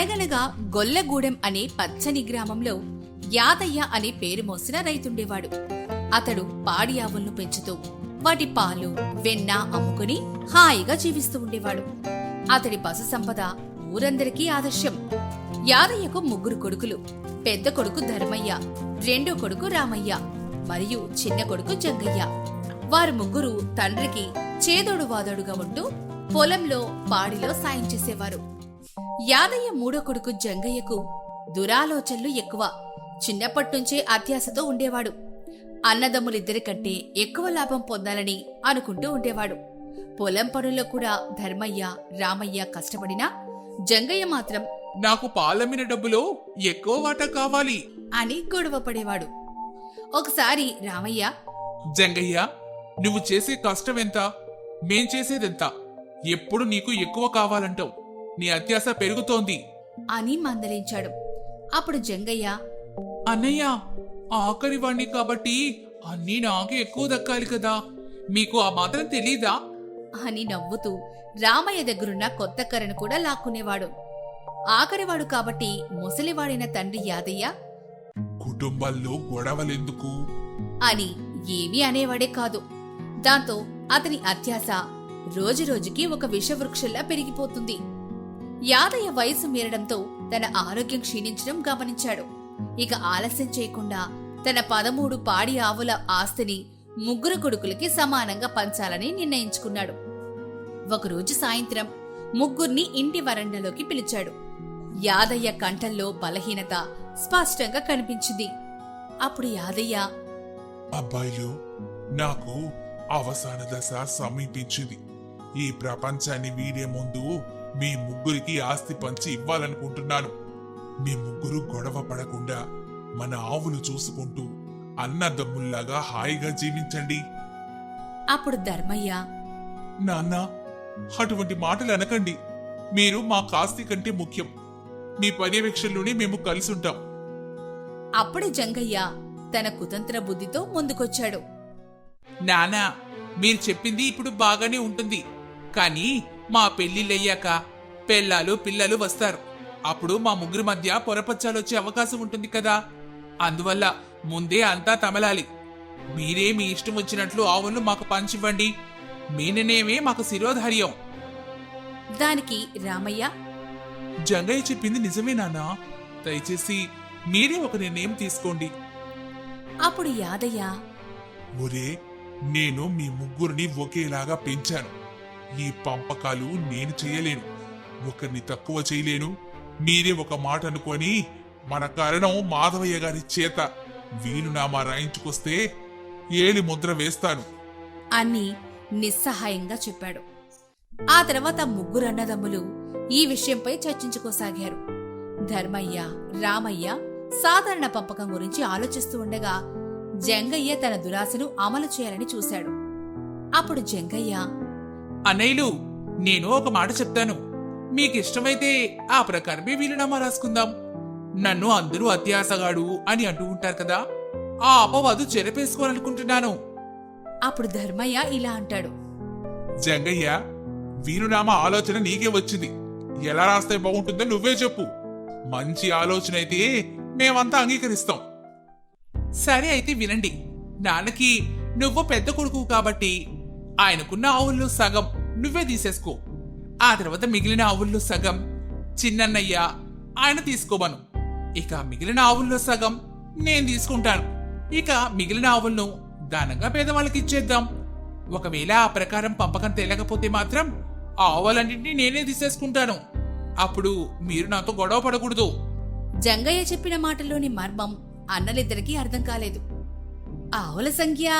అనగనగా గొల్లగూడెం అనే పచ్చని గ్రామంలో యాదయ్య అనే పేరు మోసిన రైతుండేవాడు. అతడు పాడి ఆవులను పెంచుతూ వాటి పాలు వెన్న అమ్ముకుని హాయిగా జీవిస్తూ ఉండేవాడు. అతడి పశు సంపద ఊరందరికీ ఆదర్శం. యాదయ్యకు ముగ్గురు కొడుకులు పెద్ద కొడుకు ధర్మయ్య రెండో కొడుకు రామయ్య మరియు చిన్న కొడుకు జంగయ్య. వారు ముగ్గురు తండ్రికి చేదోడు వాదోడుగా ఉంటూ పొలంలో పాడిలో సాయం చేసేవారు. యాదయ్య మూడో కొడుకు జంగయ్యకు దురాలోచనలు ఎక్కువ. చిన్నప్పట్నుంచే అత్యాశతో ఉండేవాడు. అన్నదమ్ములిద్దరి కంటే ఎక్కువ లాభం పొందాలని అనుకుంటూ ఉండేవాడు. పొలం పనుల్లో కూడా ధర్మయ్య రామయ్య కష్టపడినా జంగయ్య మాత్రం నాకు పాలమ్మిన డబ్బులో ఎక్కువ వాటా కావాలి అని గొడవ పడేవాడు. ఒకసారి రామయ్య జంగయ్య నువ్వు చేసే కష్టం ఎంత? మేం చేసేదెంత? ఎప్పుడు నీకు ఎక్కువ కావాలంటావు? నీ అత్యాశ పెరుగుతోంది. అని మందలించాడు. అప్పుడు జంగయ్య అన్నయ్య ఆఖరి వాణ్ణి కాబట్టి అన్నీ నాకే ఎక్కువ దక్కాలి కదా. మీకు ఆ మాత్రం తెలీదా? అని నవ్వుతూ రామయ్య దగ్గరున్న కొత్త కర్రను కూడా లాక్కునేవాడు. ఆఖరివాడు కాబట్టి ముసలివాడైన తండ్రి యాదయ్య కుటుంబాల్లో గొడవలెందుకు? అని ఏమీ అనేవాడే కాదు. దాంతో అతని అత్యాశ రోజురోజుకి ఒక విషవృక్షంలా పెరిగిపోతుంది. యాదయ్య వయసు మీరడంతో తన ఆరోగ్యం క్షీణించడం గమనించాడు. ఇక ఆలస్యం చేయకుండా తన పదమూడు పాడి ఆవుల ఆస్తిని ముగ్గురు కొడుకులకి సమానంగా పంచాలని నిర్ణయించుకున్నాడు. ఒకరోజు సాయంత్రం ముగ్గుర్ని ఇంటి వరండాలోకి పిలిచాడు. యాదయ్య కంఠంలో బలహీనత స్పష్టంగా కనిపించింది. అప్పుడు యాదయ్య అబ్బాయిలు నాకు అవసాన దశ సమీపించింది. ఈ ప్రపంచాన్ని వీడే ముందు మీ ముగ్గురికి ఆస్తి పంచి ఇవ్వాలనుకుంటున్నాను. మీ ముగ్గురు గొడవ పడకుండా మన ఆవులు చూసుకుంటూ అన్నదమ్ముల్లాగా హాయిగా జీవించండి. అప్పుడు ధర్మయ్య నాన్న అటువంటి మాటలు అనకండి. మీరు మా కాస్తి కంటే ముఖ్యం. మీ పర్యవేక్షణలోనే మేము కలిసి ఉంటాం అప్పుడే జంగయ్య తన కుతంత్ర బుద్ధితో ముందుకొచ్చాడు. నానా మీరు చెప్పింది ఇప్పుడు బాగానే ఉంటుంది. కానీ మా పెళ్ళిళ్ళయ్యాక పెళ్ళాలు పిల్లలు వస్తారు. అప్పుడు మా ముగ్గురు మధ్య పొరపచ్చాలొచ్చే అవకాశం ఉంటుంది కదా. అందువల్ల ముందే అంతా తమలాలి. మీరే మీ ఇష్టం వచ్చినట్లు ఆవులను మాకు పంచివ్వండి. మీ నిర్ణయమే మాకు శిరోధార్యం. దానికి రామయ్య? జంగయ్య చెప్పింది నిజమే నాన్నా. దయచేసి మీరే ఒక నిర్ణయం తీసుకోండి. అప్పుడు యాదయ్య? ఒరే నేను మీ ముగ్గురిని ఒకేలాగా పెంచాను. ఈ పంపకాలు నేను చేయలేను. ఒకరిని తక్కువ చేయలేను. మీరే ఒక మాట అనుకొని మన కారణం మాధవయ్య గారి చేత వీలునామా రాయించుకొస్తే ఏలి ముద్ర వేస్తాను. అని నిస్సహాయంగా చెప్పాడు. ఆ తర్వాత ముగ్గురు అన్నదమ్ములు ఈ విషయంపై చర్చించుకోసాగారు. ధర్మయ్య రామయ్య సాధారణ పంపకం గురించి ఆలోచిస్తూ ఉండగా జంగయ్య తన దురాశను అమలు చేయాలని చూశాడు. అప్పుడు జంగయ్య అన్నయ్యలు నేను ఒక మాట చెప్తాను. మీకు ఇష్టమైతే ఆ ప్రకారమే వీలునామా రాసుకుందాం. నన్ను అందరూ అత్యాసగాడు అని అంటూ ఉంటారు కదా ఆ అపవాదు చెరపేసుకోవాలనుకుంటున్నాను. అప్పుడు ధర్మయ్య ఇలా అంటాడు. జంగయ్య వీరునామా ఆలోచన నీకే వచ్చింది. ఎలా రాస్తే బాగుంటుందో నువ్వే చెప్పు. మంచి ఆలోచన అయితే మేమంతా అంగీకరిస్తాం. సరే అయితే వినండి. నాన్నకి నువ్వు పెద్ద కొడుకు కాబట్టి ఆయనకున్న ఆవుల్లో సగం నువ్వే తీసేసుకో. ఆ తర్వాత మిగిలిన ఆవుల్లో సగం చిన్నన్నయ్య ఆయన తీసుకోమను. ఇక మిగిలిన ఆవుల్లో సగం నేను తీసుకుంటాను. ఇక మిగిలిన ఆవులను దానంగా పేదవాళ్ళకి ఇచ్చేద్దాం. ఒకవేళ ఆ ప్రకారం పంపకం తేలకపోతే మాత్రం ఆ ఆవులన్నింటినీ నేనే తీసేసుకుంటాను. అప్పుడు మీరు నాతో గొడవ పడకూడదు. జంగయ్య చెప్పిన మాటల్లోని మర్మం అన్నలిద్దరికీ అర్థం కాలేదు. ఆవుల సంఖ్య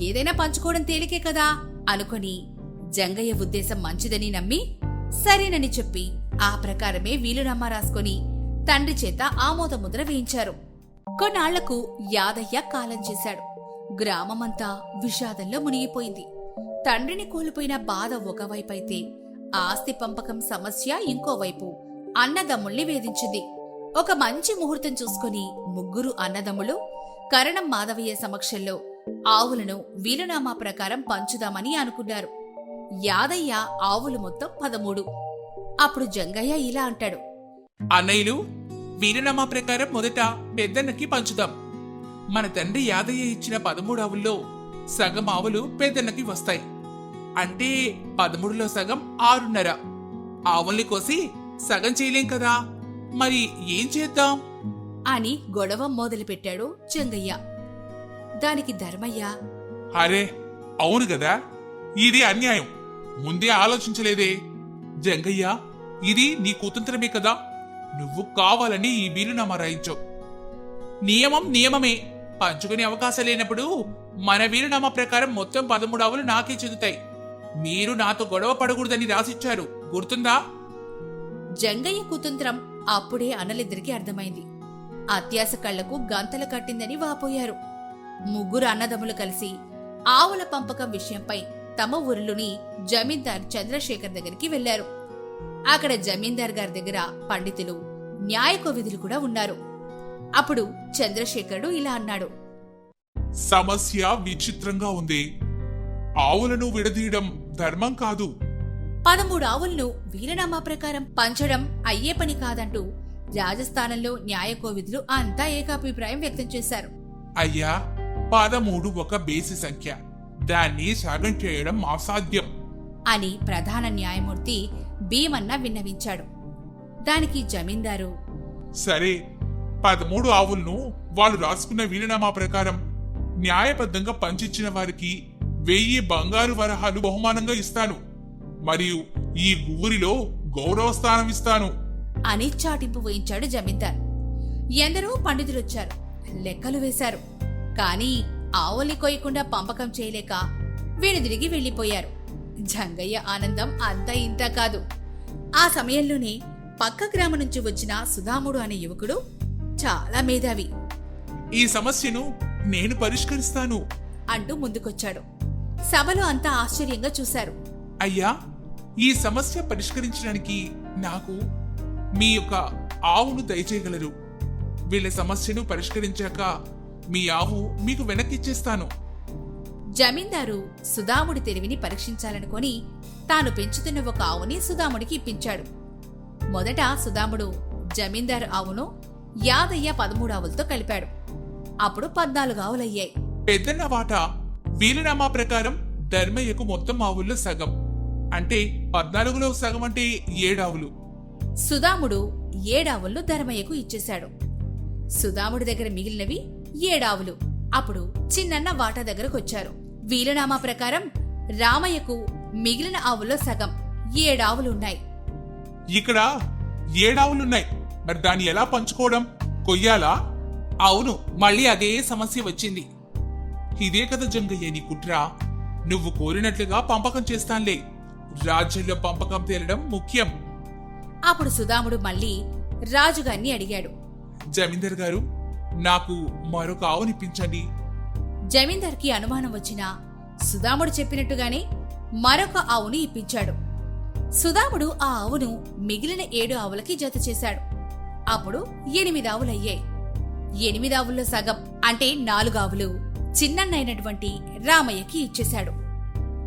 ఏదైనా పంచుకోవడం తేలికే కదా? అనుకొని జంగయ్య ఉద్దేశం మంచిదని నమ్మి సరేనని చెప్పి ఆ ప్రకారమే వీలునామా రాసుకొని తండ్రి చేత ఆమోదముద్ర వేయించారు. కొన్నాళ్ళకు యాదయ్య కాలం చేశాడు. గ్రామమంతా విషాదంలో మునిగిపోయింది. తండ్రిని కోల్పోయిన బాధ ఒకవైపైతే ఆస్తి పంపకం సమస్య ఇంకోవైపు అన్నదమ్ముల్ని వేధించింది. ఒక మంచి ముహూర్తం చూసుకుని ముగ్గురు అన్నదమ్ములు కరణం మాధవయ్య సమక్షంలో ఆవులను వీలునామా ప్రకారం పంచుదామని అనుకున్నారు. యాదయ్య ఆవులు మొత్తం పదమూడు. అప్పుడు జంగయ్య ఇలా అంటాడు. అన్నయ్యలు వీరనామా ప్రకారం మొదట పెద్దన్నకి పంచుదాం. మన తండ్రి యాదయ్య ఇచ్చిన పదమూడు ఆవుల్లో సగం ఆవులు పెద్దన్నకి వస్తాయి. అంటే పదమూడులో సగం ఆరున్నర. ఆవుల్ని కోసి సగం చేయలేం కదా. మరి ఏం చేద్దాం? అని గొడవ మొదలుపెట్టాడు జంగయ్య. దానికి ధర్మయ్య. అరే అవును కదా ఇది అన్యాయం. ముందే ఆలోచించలేదే. జంగయ్య ఇది నీ కుతంత్రమే కదా. నువ్వు కావాలని ఈ వీలునామా రాయించావు నియమం నియమమే. పంచుకునే అవకాశం లేనప్పుడు మన వీలునామా ప్రకారం మొత్తం పదమూడు ఆవులు నాకే చెందుతాయి. మీరు నాతో గొడవ పడకూడదని రాసిచ్చారు. గుర్తుందా? జంగయ్య కుతంత్రం అప్పుడే అన్నలిద్దరికీ అర్థమైంది. అత్యాస కళ్ళకు గంతలు కట్టిందని వాపోయారు. ముగ్గురు అన్నదమ్ములు కలిసి ఆవుల పంపకం విషయంపై తమ ఊరిలోని జమీందార్ చంద్రశేఖర్ దగ్గరికి వెళ్ళారు అక్కడ జమీందార్ గారి దగ్గర పండితులు న్యాయ విధులు కూడా ఉన్నారు. అప్పుడు చంద్రశేఖరుడు ఇలా అన్నాడు. సమస్య విచిత్రంగా ఉంది. ఆవులను విడదీయడం ధర్మం కాదు. పదమూడు ఆవులను వీరనామా ప్రకారం పంచడం అయ్యే పని కాదంటూ రాజస్థానంలో న్యాయ కోవిధులు అంతా ఏకాభిప్రాయం వ్యక్తం చేశారు. అయ్యా పదమూడు ఒక బేసి సంఖ్య. దాన్ని సగం చేయడం అసాధ్యం. అని ప్రధాన న్యాయమూర్తి భీమన్న విన్నవించాడు. దానికి జమీందారు సరే పదమూడు ఆవులను వాళ్ళు రాసుకున్న వీలునామా ప్రకారం న్యాయబద్ధంగా పంచిచ్చిన వారికి వెయ్యి బంగారు వరహాలు బహుమానంగా ఇస్తాను. మరియు ఈ ఊరిలో గౌరవ స్థానం ఇస్తాను. అని చాటింపు వేయించాడు జమీందార్. ఎందరో పండితులొచ్చారు. లెక్కలు వేశారు. కాని ఆవుల్ని కొయ్యకుండా పంపకం చేయలేక వెనుదిరిగి వెళ్ళిపోయారు జంగయ్య ఆనందం అంతా ఇంత కాదు. ఆ సమయంలోనే పక్క గ్రామం నుంచి వచ్చిన సుధాముడు అనే యువకుడు చాలా మేధావి. ఈ సమస్యను నేను పరిష్కరిస్తాను. అంటూ ముందుకొచ్చాడు. సభలో అంతా ఆశ్చర్యంగా చూశారు. అయ్యా ఈ సమస్య పరిష్కరించడానికి నాకు మీ యొక్క ఆవును దయచేయగలరు. వీళ్ళ సమస్యను పరిష్కరించాక మీ ఆవు మీకు వెనక్కిచ్చేస్తాను. జమీందారు సుధాముడి తెలివిని పరీక్షించాలనుకొని తాను పెంచుతున్న ఒక ఆవుని సుధాముడికి ఇప్పించాడు. మొదట సుధాముడు జమీందారు ఆవును యాదయ్య పదమూడు ఆవులతో కలిపాడు. అప్పుడు పద్నాలుగు ఆవులయ్యాయి. పెద్దన్న వాటా వీలునామా ప్రకారం ధర్మయ్యకు మొత్తం ఆవుల్లో సగం. అంటే పద్నాలుగులో సగం అంటే ఏడావులు సుధాముడు ఏడావులను ధర్మయ్యకు ఇచ్చేశాడు. సుధాముడి దగ్గర మిగిలినవి ఏడావులు. అప్పుడు చిన్నన్న వాటా దగ్గరకొచ్చారు. వీలునామా ప్రకారం రామయ్యకు మిగిలిన ఆవుల్లో సగం ఏడావులు ఉన్నాయి ఇక్కడ ఏడావులున్నాయి. మరి దాన్ని ఎలా పంచుకోవడం? కొయ్యాలా? అవును మళ్ళీ అదే సమస్య వచ్చింది. ఇదే కదా జంగయ్య నీ కుట్ర. నువ్వు కోరినట్లుగా పంపకం చేస్తానులే. రాజ్యంలో పంపకం తేలడం ముఖ్యం. అప్పుడు సుధాముడు మళ్ళీ రాజుగారిని అడిగాడు. జమీందర్ గారు నాకు మరొక ఆవునిప్పించండి జమీందార్కి అనుమానం వచ్చినా సుధాముడు చెప్పినట్టుగానే మరొక ఆవును ఇప్పించాడు. సుధాముడు ఆ ఆవును మిగిలిన ఏడు ఆవులకి జత చేశాడు. అప్పుడు ఎనిమిది ఆవులయ్యాయి. ఎనిమిది ఆవుల్లో సగం అంటే నాలుగు ఆవులు చిన్నన్నైనటువంటి రామయ్యకి ఇచ్చేశాడు.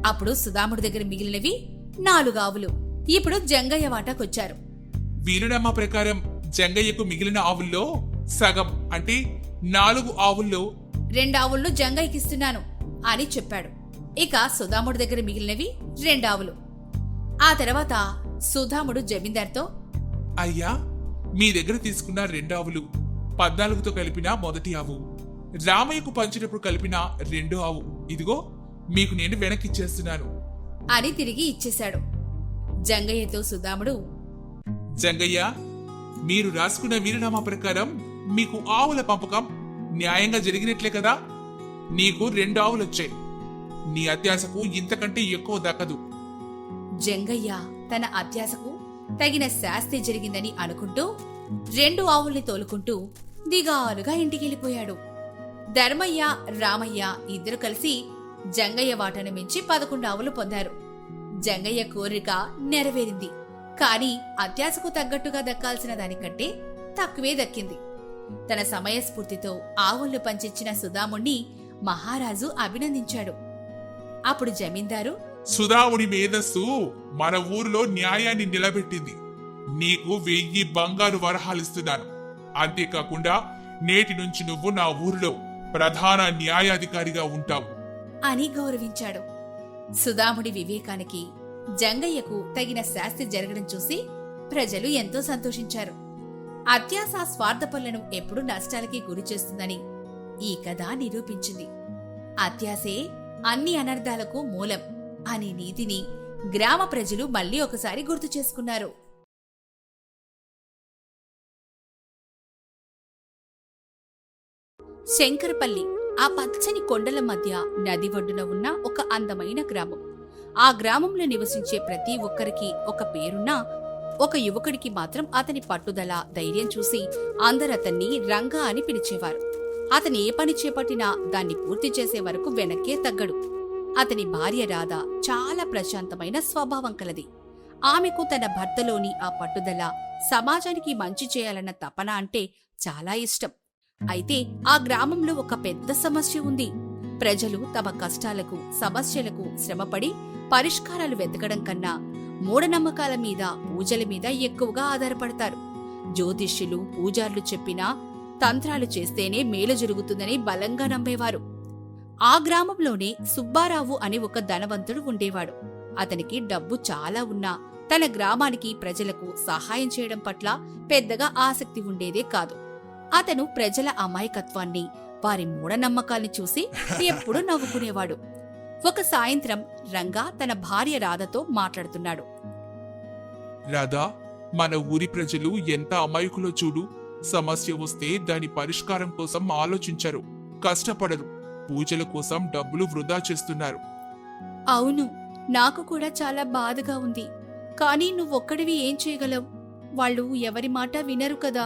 అప్పుడు సుధాముడి దగ్గర మిగిలినవి నాలుగు ఆవులు. ఇప్పుడు జంగయ్య వాటాకొచ్చారు. వీలునామా ప్రకారం జంగయ్యకు మిగిలిన ఆవుల్లో సగం అంటే నాలుగు ఆవుల్లో రెండావుళ్ళు జంగయ్యకిస్తున్నాను అని చెప్పాడు. ఇక సుధాముడి దగ్గర మిగిలినవి రెండావులు ఆ తర్వాత సుధాముడు జమీందార్తో అయ్యా మీ దగ్గర తీసుకున్న రెండావులు పద్నాలుగుతో కలిపిన మొదటి ఆవు రామయ్యకు పంచినప్పుడు కలిపిన రెండో ఆవు. ఇదిగో మీకు నేను వెనక్కిచ్చేస్తున్నాను. అని తిరిగి ఇచ్చేశాడు. జంగయ్యతో సుధాముడు జంగయ్య మీరు రాసుకున్న వీరునామా ప్రకారం మీకు ఆవుల పంపకం న్యాయంగా జరిగినట్లే కదా? నీకు రెండు ఆవులు వచ్చాయి నీ అత్యాశకు ఇంతకంటే ఎక్కువ దక్కదు. జంగయ్య తన అత్యాశకు తగిన శాస్తి జరిగిందని అనుకుంటూ రెండు ఆవుల్ని తోలుకుంటూ దిగాలుగా ఇంటికెళ్ళిపోయాడు. ధర్మయ్య రామయ్య ఇద్దరు కలిసి జంగయ్య వాటను మించి పదకొండు ఆవులు పొందారు. జంగయ్య కోరిక నెరవేరింది. కాని అత్యాశకు తగ్గట్టుగా దక్కాల్సిన దానికంటే తక్కువే దక్కింది. తన సమయస్ఫూర్తితో ఆవులను పంచిచ్చిన సుధాముణ్ణి మహారాజు అభినందించాడు. అప్పుడు జమీందారు సుధాముడి మేధస్సు మన ఊరిలో న్యాయాన్ని నిలబెట్టింది. నీకు వెయ్యి బంగారు వరహాలిస్తున్నాను అంతేకాకుండా నేటి నుంచి నువ్వు నా ఊరిలో ప్రధాన న్యాయాధికారిగా ఉంటావు. అని గౌరవించాడు. సుధాముడి వివేకానికి జంగయ్యకు తగిన శాస్తి జరగడం చూసి ప్రజలు ఎంతో సంతోషించారు. అత్యాస స్వార్థపరులను ఎప్పుడు నష్టాలకి గురి చేస్తుందని ఈ కథ నిరూపించింది. అత్యాసే అన్ని అనర్థాలకు మూలం అనే నీతిని గ్రామ ప్రజలు మళ్ళీ ఒకసారి గుర్తు చేసుకున్నారు. శంకరపల్లి ఆ పచ్చని కొండల మధ్య నది ఒడ్డున ఉన్న ఒక అందమైన గ్రామం. ఆ గ్రామంలో నివసించే ప్రతి ఒక్కరికి ఒక పేరున్నా ఒక యువకుడికి మాత్రం అతని పట్టుదల ధైర్యం చూసి అందరతన్ని రంగా అని పిలిచేవారు. అతని ఏ పని చేపట్టినా దాన్ని పూర్తి చేసే వరకు వెనక్కే తగ్గడు. అతని భార్య రాధ చాలా ప్రశాంతమైన స్వభావం కలది. ఆమెకు తన భర్తలోని ఆ పట్టుదల సమాజానికి మంచి చేయాలన్న తపన అంటే చాలా ఇష్టం. అయితే ఆ గ్రామంలో ఒక పెద్ద సమస్య ఉంది. ప్రజలు తమ కష్టాలకు సమస్యలకు శ్రమపడి పరిష్కారాలు వెతకడం కన్నా మూఢనమ్మకాల మీద పూజల మీద ఎక్కువగా ఆధారపడతారు. జ్యోతిష్యులు పూజార్లు చెప్పినా తంత్రాలు చేస్తేనే మేలు జరుగుతుందని బలంగా నమ్మేవారు. ఆ గ్రామంలోనే సుబ్బారావు అనే ఒక ధనవంతుడు ఉండేవాడు. అతనికి డబ్బు చాలా ఉన్నా తన గ్రామానికి ప్రజలకు సహాయం చేయడం పట్ల పెద్దగా ఆసక్తి ఉండేదే కాదు. అతను ప్రజల అమాయకత్వాన్ని వారి మూఢనమ్మకాల్ని చూసి ఎప్పుడూ నవ్వుకునేవాడు. ఒక సాయంత్రం రంగా తన భార్య రాధతో మాట్లాడుతున్నాడు. రాధా మన ఊరి ప్రజలు ఎంత అమాయకులో చూడు. సమస్య వస్తే దాని పరిష్కారం కోసం ఆలోచించరు. కష్టపడరు. పూజల కోసం డబ్బులు వృధా చేస్తున్నారు. అవును నాకు కూడా చాలా బాధగా ఉంది. కానీ నువ్వొక్కడివి ఏం చేయగలవు? వాళ్ళు ఎవరి మాట వినరు కదా.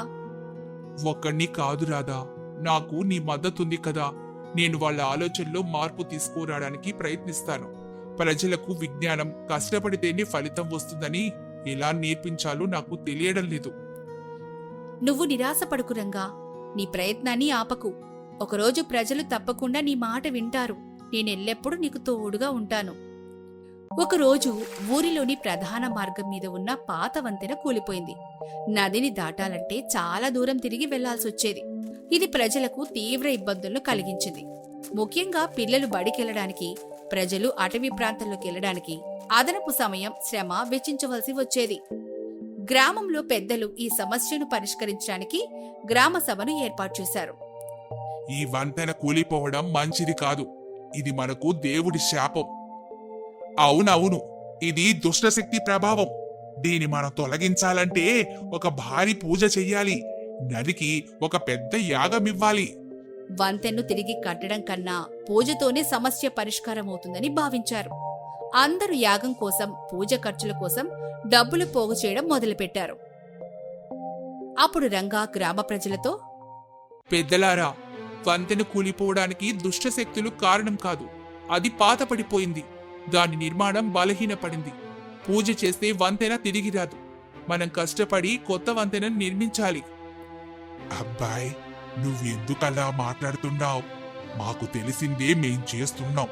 ఒక్కడిని కాదు రాధా నాకు నీ మద్దతుంది కదా. నేను వాళ్ళ ఆలోచనలో మార్పు తీసుకురావడానికి ప్రయత్నిస్తాను. ప్రజలకు విజ్ఞానం కష్టపడితేనే ఫలితం వస్తుందని ఎలా నేర్పించాలో నాకు తెలియడం లేదు. నువ్వు నిరాశపడుకు రంగా. నీ ప్రయత్నాన్ని ఆపకు. ఒకరోజు ప్రజలు తప్పకుండా నీ మాట వింటారు. నేనెల్లెప్పుడు నీకు తోడుగా ఉంటాను. ఒకరోజు ఊరిలోని ప్రధాన మార్గం మీద ఉన్న పాత వంతెన కూలిపోయింది. నదిని దాటాలంటే చాలా దూరం తిరిగి వెళ్ళాల్సొచ్చేది. ఇది ప్రజలకు తీవ్ర ఇబ్బందులను కలిగించింది. ముఖ్యంగా పిల్లలు బడికెళ్ళడానికి ప్రజలు అటవీ ప్రాంతంలోకి వెళ్ళడానికి అదనపు సమయం శ్రమ వెచ్చించవలసి వచ్చేది. గ్రామంలో పెద్దలు ఈ సమస్యను పరిష్కరించడానికి గ్రామ సభను ఏర్పాటు చేశారు. ఈ వంతెన కూలిపోవడం మంచిది కాదు. ఇది మనకు దేవుడి శాపం. అవునవును ఇది దుష్టశక్తి ప్రభావం. దీన్ని మనం తొలగించాలంటే ఒక భారీ పూజ చెయ్యాలి. నదికి ఒక పెద్ద యాగం ఇవ్వాలి వంతెన్ను తిరిగి కట్టడం కన్నా పూజతోనే సమస్య పరిష్కారం అవుతుందని భావించారు. అందరూ యాగం కోసం పూజ ఖర్చుల కోసం డబ్బులు పోగు చేయడం మొదలుపెట్టారు. అప్పుడు రంగా గ్రామ ప్రజలతో పెద్దలారా వంతెన కూలిపోవడానికి దుష్టశక్తులు కారణం కాదు. అది పాతపడిపోయింది. దాని నిర్మాణం బలహీనపడింది. పూజ చేస్తే వంతెన తిరిగి రాదు. మనం కష్టపడి కొత్త వంతెనను నిర్మించాలి. అబ్బాయ్ నువ్వెందుకలా మాట్లాడుతున్నావు? మాకు తెలిసిందే మేం చేస్తున్నాం.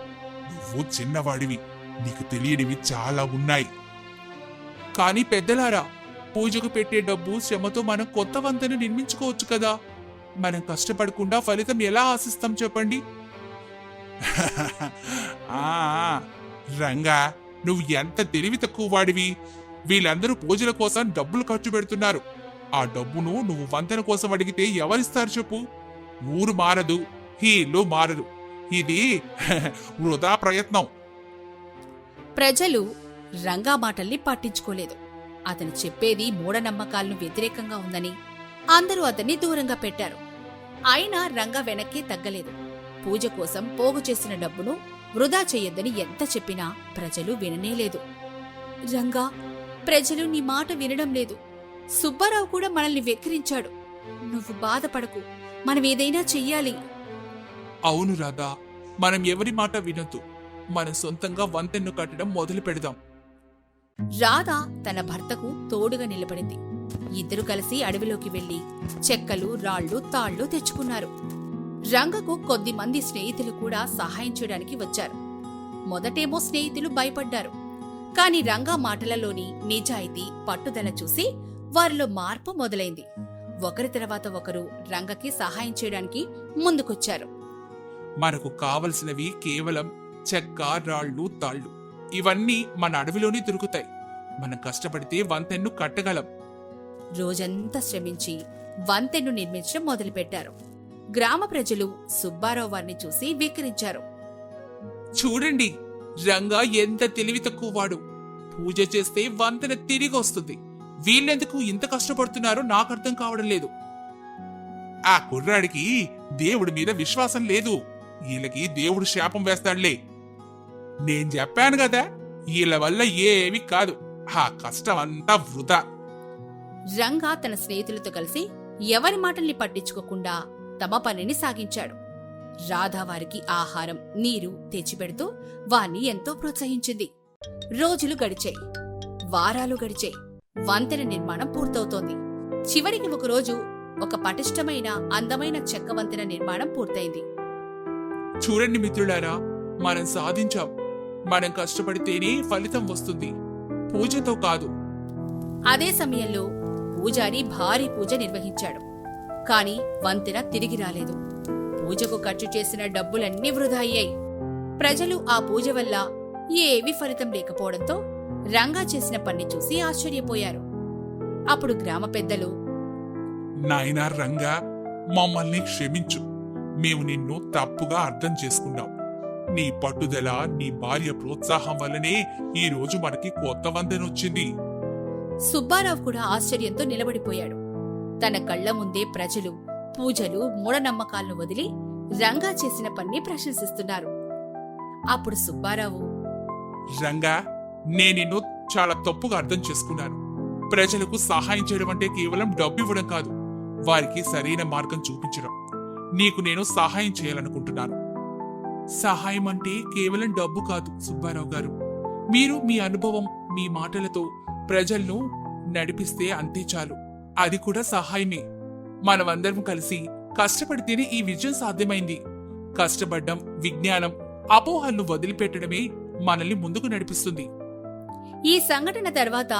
నువ్వు చిన్నవాడివి నీకు తెలియనివి చాలా ఉన్నాయి. కానీ పెద్దలారా పూజకు పెట్టే డబ్బు శ్రమతో మనం కొత్త వంతెన నిర్మించుకోవచ్చు కదా? మనం కష్టపడకుండా ఫలితం ఎలా ఆశిస్తాం చెప్పండి? ఆ, రంగా నువ్వు ఎంత తెలివి తక్కువ వాడివి? వీళ్ళందరూ పూజల కోసం డబ్బులు ఖర్చు పెడుతున్నారు. ఆ డబ్బును నువ్వు వంతెన కోసం అడిగితే ఎవరిస్తారు చెప్పు? ఊరు మారదు ఈ ఇల్లు మారదు. ఇది వృధా ప్రయత్నం. ప్రజలు రంగా మాటల్ని పట్టించుకోలేదు. అతను చెప్పేది మూఢనమ్మకాలను వ్యతిరేకంగా ఉందని అందరూ అతన్ని దూరంగా పెట్టారు. అయినా రంగా వెనక్కి తగ్గలేదు. పూజ కోసం పోగు చేసిన డబ్బును వృధా చెయ్యొద్దని ఎంత చెప్పినా ప్రజలు విననేలేదు రంగా ప్రజలు నీ మాట వినడం లేదు. సుబ్బారావు కూడా మనల్ని వెక్కిరించాడు. నువ్వు బాధపడకు. మనం ఏదైనా చెయ్యాలి. అవును రాధా. మనం ఎవరి మాట వినొద్దు. మనం సొంతంగా వంతెన్ను కట్టడం మొదలు పెడదాం. రాధ తన భర్తకు తోడుగా నిలబడింది. ఇద్దరు కలిసి అడవిలోకి వెళ్ళి చెక్కలు రాళ్ళు తాళ్ళు తెచ్చుకున్నారు. రంగకు కొద్ది మంది స్నేహితులు కూడా సహాయం చేయడానికి వచ్చారు. మొదటేమో స్నేహితులు భయపడ్డారు. కాని రంగా మాటలలోని నిజాయితీ పట్టుదల చూసి వారిలో మార్పు మొదలైంది. ఒకరి తర్వాత ఒకరు రంగకి సహాయం చేయడానికి ముందుకొచ్చారు. మనకు కావలసినవి కేవలం చెక్క రాళ్ళు తాళ్ళు. ఇవన్నీ మన అడవిలోనే దొరుకుతాయి. మనం కష్టపడితే వంతెన్ను కట్టగలం. రోజంతా శ్రమించి వంతెన్ను నిర్మించడం మొదలుపెట్టారు. గ్రామ ప్రజలు సుబ్బారావు వారిని చూసి వికరించారు. చూడండి రంగా ఎంత తెలివి తక్కువ వాడు. పూజ చేస్తే వంతెన తిరిగి వస్తుంది వీళ్ళెందుకు ఇంత కష్టపడుతున్నారో నాకు అర్థం కావడం లేదు. ఆ కుర్రాడికి దేవుడి మీద విశ్వాసం లేదు. వీళ్ళకి దేవుడు శాపం వేస్తాడులే. నేను చెప్పాను కదా వీళ్ళ వల్ల ఏమి కాదు. ఆ కష్టం అంతా వృధా. రంగా తన స్నేహితులతో కలిసి ఎవరి మాటల్ని పట్టించుకోకుండా తమ పనిని సాగించాడు. రాధావారికి ఆహారం నీరు తెచ్చిపెడుతూ వాణ్ణి ఎంతో ప్రోత్సహించింది. రోజులు గడిచాయి. వారాలు గడిచాయి. వంతెన నిర్మాణం పూర్తవుతోంది. చివరికి ఒకరోజు ఒక పటిష్టమైన అందమైన చెక్క వంతెన నిర్మాణం పూర్తయింది. చూడండి మిత్రులారా మనం సాధించాం. మనం కష్టపడితేనే ఫలితం వస్తుంది. పూజతో కాదు. అదే సమయంలో పూజారి భారీ పూజ నిర్వహించాడు. కాని వంతెన తిరిగి రాలేదు. పూజకు ఖర్చు చేసిన డబ్బులన్నీ వృధా అయ్యాయి. ప్రజలు ఆ పూజ వల్ల ఏవి ఫలితం లేకపోవడంతో రంగా చేసిన పని చూసి ఆశ్చర్యపోయారు. అప్పుడు గ్రామ పెద్దలు నాయనా రంగా మమ్మల్ని క్షమించు. మేము నిన్ను తప్పుగా అర్థం చేసుకున్నాం. నీ పట్టుదల నీ భార్య ప్రోత్సాహం వల్లనే ఈ రోజు మనకి కొత్త వందెనొచ్చింది సుబ్బారావు కూడా ఆశ్చర్యంతో నిలబడిపోయాడు. తన కళ్ళ ముందే ప్రజలు పూజలు మూఢనమ్మకాలను వదిలి రంగా చేసిన పన్ని ప్రశంసిస్తున్నారు. అప్పుడు సుబ్బారావు రంగా నేను చాలా తప్పుగా అర్థం చేసుకున్నాను. ప్రజలకు సహాయం చేయడం అంటే కేవలం డబ్బు ఇవ్వడం కాదు వారికి సరైన మార్గం చూపించడం. నీకు నేను సహాయం చేయాలనుకుంటున్నాను. సహాయం అంటే కేవలం డబ్బు కాదు సుబ్బారావు గారు. మీరు మీ అనుభవం మీ మాటలతో ప్రజలను నడిపిస్తే అంతే చాలు. అది కూడా సహాయమే. మనమందరం కలిసి కష్టపడితేనే ఈ విజయం సాధ్యమైంది. కష్టపడ్డం విజ్ఞానం అపోహలను వదిలిపెట్టడమే మనల్ని ముందుకు నడిపిస్తుంది. ఈ సంఘటన తర్వాత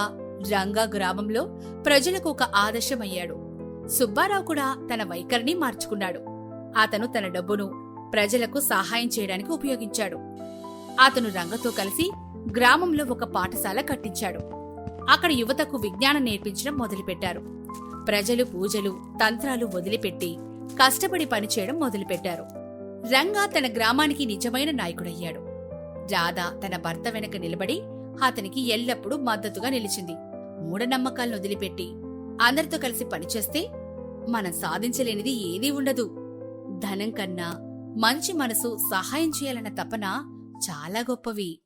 రంగా గ్రామంలో ప్రజలకు ఒక ఆదర్శమయ్యాడు. సుబ్బారావు కూడా తన వైఖరిని మార్చుకున్నాడు. అతను తన డబ్బును ప్రజలకు సహాయం చేయడానికి ఉపయోగించాడు. అతను రంగతో కలిసి గ్రామంలో ఒక పాఠశాల కట్టించాడు. అక్కడ యువతకు విజ్ఞానం నేర్పించడం మొదలుపెట్టారు. ప్రజలు పూజలు తంత్రాలు వదిలిపెట్టి కష్టపడి పనిచేయడం మొదలుపెట్టారు. రంగా తన గ్రామానికి నిజమైన నాయకుడయ్యాడు. రాధ తన భర్త వెనక నిలబడి అతనికి ఎల్లప్పుడూ మద్దతుగా నిలిచింది. మూఢనమ్మకాలను వదిలిపెట్టి అందరితో కలిసి పనిచేస్తే మనం సాధించలేనిది ఏదీ ఉండదు. ధనం కన్నా మంచి మనసు సహాయం చేయాలన్న తపన చాలా గొప్పవి.